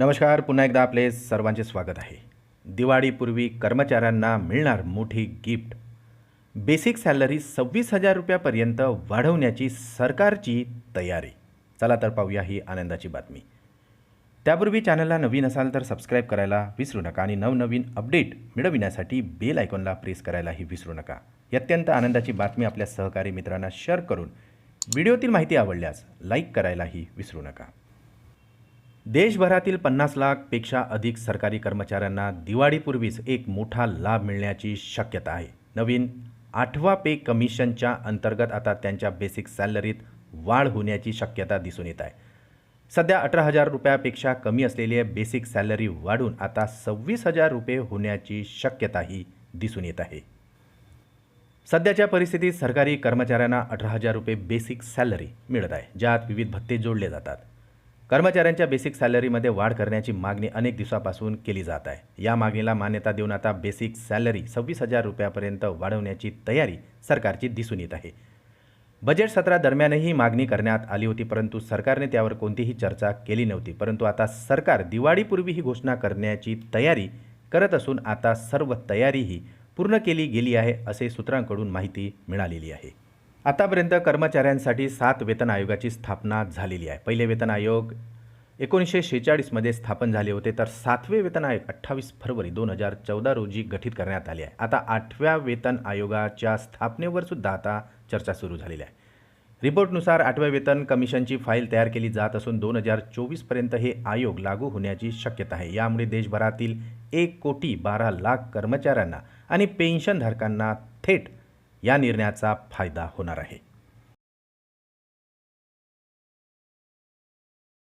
नमस्कार पुन्हा एकदा आपले सर्वांचे स्वागत आहे. दिवाळीपूर्वी कर्मचाऱ्यांना मिळणार मोठी गिफ्ट. बेसिक सॅलरी सव्वीस हजार रुपयापर्यंत वाढवण्याची सरकारची तयारी. चला तर पाहूया ही आनंदाची बातमी. त्यापूर्वी चॅनलला नवीन असाल तर सबस्क्राईब करायला विसरू नका आणि नवनवीन अपडेट मिळविण्यासाठी बेल आयकॉनला प्रेस करायलाही विसरू नका. ही अत्यंत आनंदाची बातमी आपल्या सहकारी मित्रांना शेअर करून व्हिडिओतील माहिती आवडल्यास लाईक करायलाही विसरू नका. देशभरातील पन्नास लाखपेक्षा अधिक सरकारी कर्मचाऱ्यांना दिवाळीपूर्वीच एक मोठा लाभ मिळण्याची शक्यता आहे. नवीन आठवा पे कमिशनच्या अंतर्गत आता त्यांच्या बेसिक सॅलरीत वाढ होण्याची शक्यता दिसून येत आहे. सध्या अठरा हजार रुपयापेक्षा कमी असलेली बेसिक सॅलरी वाढून आता सव्वीस हजार रुपये होण्याची शक्यताही दिसून येत आहे. सध्याच्या परिस्थितीत सरकारी कर्मचाऱ्यांना अठरा हजार रुपये बेसिक सॅलरी मिळत आहे ज्यात विविध भत्ते जोडले जातात. कर्मचाऱ्यांच्या बेसिक सॅलरीमध्ये वाढ करण्याची मागणी अनेक दिवसापासून केली जात आहे. या मागणीला मान्यता देऊन आता बेसिक सॅलरी सव्वीस हजार रुपयापर्यंत वाढवण्याची तयारी सरकारची दिसून येत आहे. बजेट सत्रादरम्यानही ही मागणी करण्यात आली होती परंतु सरकारने त्यावर कोणतीही चर्चा केली नव्हती. परंतु आता सरकार दिवाळीपूर्वी ही घोषणा करण्याची तयारी करत असून आता सर्व तयारीही पूर्ण केली गेली आहे असे सूत्रांकडून माहिती मिळालेली आहे. आतापर्यंत कर्मचाऱ्यांसाठी सात वेतन आयोगाची स्थापना झालेली आहे. पहिले वेतन आयोग एकोणीसशे शेहेचाळीसमध्ये स्थापन झाले होते तर सातवे वेतन आयोग अठ्ठावीस फरवरी दोन हजार चौदा रोजी गठीत करण्यात आले आहे. आता आठव्या वेतन आयोगाच्या स्थापनेवर सुद्धा आता चर्चा सुरू झालेली आहे. रिपोर्टनुसार आठव्या वेतन कमिशनची फाईल तयार केली जात असून दोन हजार चोवीसपर्यंत हे आयोग लागू होण्याची शक्यता आहे. यामुळे देशभरातील एक कोटी बारा लाख कर्मचाऱ्यांना आणि पेन्शनधारकांना थेट या निर्णयाचा फायदा होणार आहे.